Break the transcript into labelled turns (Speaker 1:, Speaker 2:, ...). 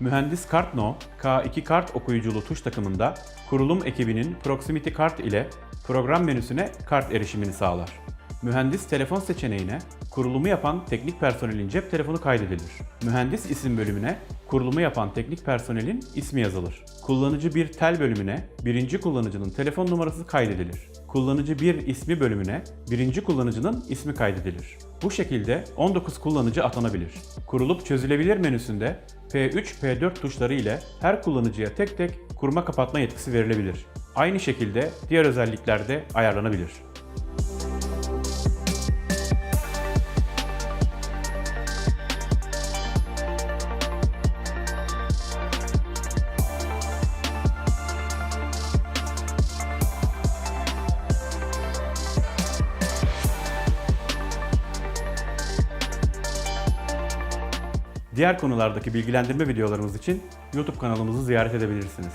Speaker 1: Mühendis Kartno, K2 kart okuyuculu tuş takımında kurulum ekibinin Proximity Kart ile program menüsüne kart erişimini sağlar. Mühendis telefon seçeneğine kurulumu yapan teknik personelin cep telefonu kaydedilir. Mühendis isim bölümüne kurulumu yapan teknik personelin ismi yazılır. Kullanıcı bir tel bölümüne birinci kullanıcının telefon numarası kaydedilir. Kullanıcı bir ismi bölümüne birinci kullanıcının ismi kaydedilir. Bu şekilde 19 kullanıcı atanabilir. Kurulup çözülebilir menüsünde P3, P4 tuşları ile her kullanıcıya tek tek kurma kapatma yetkisi verilebilir. Aynı şekilde diğer özellikler de ayarlanabilir. Diğer konulardaki bilgilendirme videolarımız için YouTube kanalımızı ziyaret edebilirsiniz.